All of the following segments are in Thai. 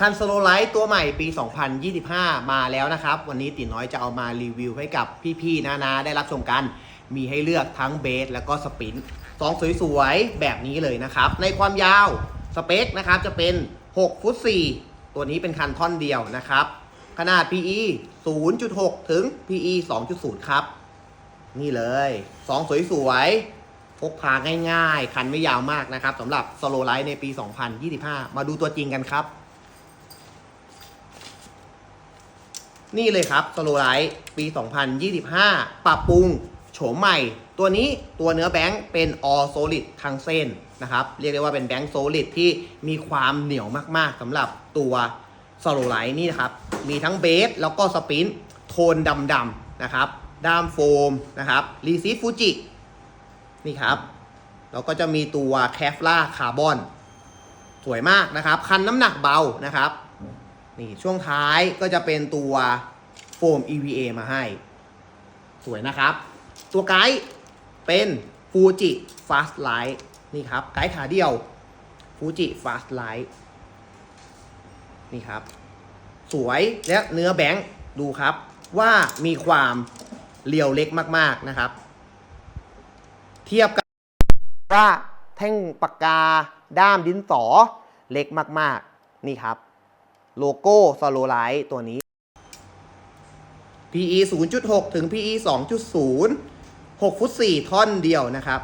คันสโลไลท์ตัวใหม่ปี 2025 มาแล้วนะครับ วันนี้ตีน้อยจะเอามารีวิวให้กับพี่ๆ นานาได้รับชมกัน มีให้เลือกทั้งเบสแล้วก็สปรินต์สองสวยๆ แบบนี้เลยนะครับ ในความยาวสเปคนะครับจะเป็น 6 ฟุต 4 ตัวนี้เป็นคันท่อนเดียวนะครับ ขนาด PE 0.6 ถึง PE 2.0 ครับ นี่เลยสองสวยๆพกพาง่ายๆ คันไม่ยาวมากนะครับสำหรับสโลไลท์ในปี 2025 มาดูตัวจริงกันครับ นี่เลยครับสโลไลท์ปี 2025 ปรับปรุงโฉมใหม่ ตัวนี้ตัวเนื้อแบงค์เป็น all solid ทั้งเส้นนะครับ เรียกได้ว่าเป็นแบงค์ solid ที่มีความเหนียวมากๆสำหรับตัวสโลไลท์นี่นะครับ มีทั้งเบสแล้วก็สปินโทนดำๆนะครับ ด้ามโฟมนะครับรีซีฟูจินี่ครับแล้วก็จะมีตัวแคฟล่าคาร์บอน สวยมากนะครับ คันน้ำหนักเบานะครับ นี่ช่วงท้ายก็จะเป็นตัวโฟม EVA มาให้ สวยนะครับ ตัวไกด์เป็น Fuji Fast Light นี่ครับ ไกด์ขาเดียว Fuji Fast Light นี่ครับ สวยและเนื้อแบงค์ดูครับว่ามีความเรียวเล็กมาก ๆ นะครับ เทียบกับว่าแท่งปากกาด้ามดินสอเล็กมาก ๆ นี่ครับ โลโก้สโลไลท์ตัวนี้ PE 0.6 ถึง PE 2.0 6 ฟุต 4 ท่อนเดียวนะครับ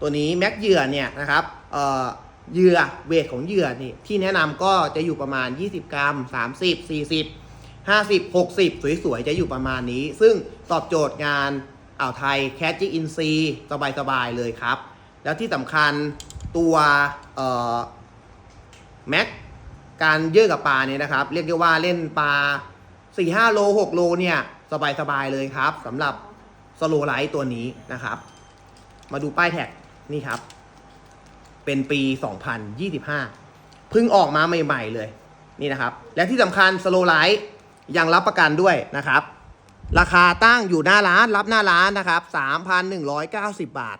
ตัวนี้แม็กเหยื่อเนี่ยนะครับเออเหยื่อเวทของเหยื่อนี่ที่แนะนำก็จะอยู่ประมาณ 20 กรัม 30 40 50 60 สวยๆ จะอยู่ประมาณนี้ ซึ่งตอบโจทย์งานอ่าวไทยแคชจิอินซีสบายๆ เลยครับ แล้วที่สำคัญตัวเออแม็ก การเยื่อกับปลาเนี่ยนะครับ เรียกได้ว่าเล่นปลา4 5โล6โลเนี่ยสบายๆเลยครับสำหรับสโลไลท์ตัวนี้นะครับ มาดูป้ายแท็กนี่ครับ เป็นปี 2025 เพิ่งออกมาใหม่ๆเลยนี่นะครับ และที่สำคัญสโลไลท์ยังรับประกันด้วยนะครับ ราคาตั้งอยู่หน้าร้านรับหน้าร้านนะครับ 3,190 บาท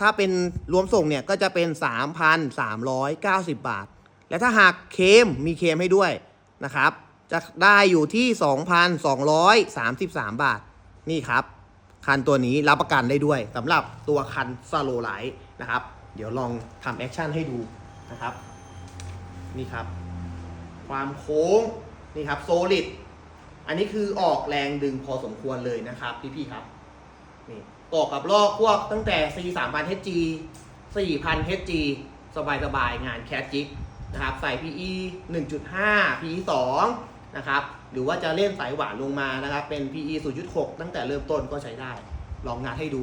ถ้าเป็นรวมส่งเนี่ยก็จะเป็น 3,390 บาท และถ้าหากเคมมีเคมให้ด้วยนะครับ จะได้อยู่ที่ 2,233 บาท นี่ครับ คันตัวนี้รับประกันได้ด้วยสำหรับตัวคันสโลไลท์นะครับ เดี๋ยวลองทำแอคชั่นให้ดูนะครับ นี่ครับ ความโค้ง นี่ครับโซลิด อันนี้คือออกแรงดึงพอสมควรเลยนะครับ พี่ๆครับ นี่ต่อกับลอกพวกตั้งแต่ C 3 0 0 HG 4,000 HG สบายสบายๆงานแคทจิก นะครับใส่ PE 1.5 PE 2นะครับหรือว่าจะเล่นสายหวานลงมานะครับ เป็น PE 0.6 ตั้งแต่เริ่มต้นก็ใช้ได้ ลองงัดให้ดู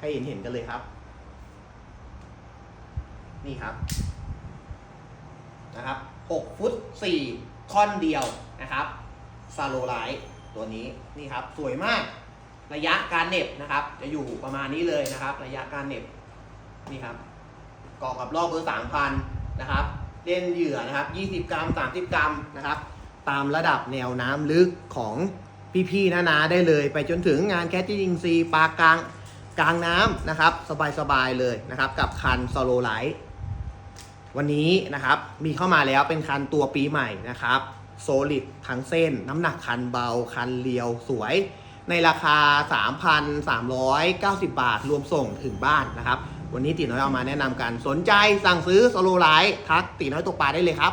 ให้เห็นเห็นๆกันเลยครับ นี่ครับนะครับ6ฟุต4ท่อนเดียวนะครับซาโลไลท์ตัวนี้นี่ครับสวยมากระยะการเน็บนะครับ จะอยู่ประมาณนี้เลยนะครับ ระยะการเน็บนี่ครับกรอกกับรอบเบอร์สามพันนะครับ เล่นเหยื่อนะครับ 20 กรัม 30 กรัมนะครับ ตามระดับแนวน้ำลึกของพี่ๆนานาได้เลย ไปจนถึงงานแคทจิงซีปลากลางกลางน้ำนะครับ สบายๆเลยนะครับ กับคันสโลไลท์วันนี้นะครับมีเข้ามาแล้วเป็นคันตัวปีใหม่นะครับโซลิดทั้งเส้น น้ำหนักคันเบา คันเรียวสวย ในราคา 3,390 บาท รวมส่งถึงบ้านนะครับ วันนี้ตีน้อยเอามาแนะนำกัน สนใจสั่งซื้อโซโลไลท์ทักตีน้อยตกปลาได้เลยครับ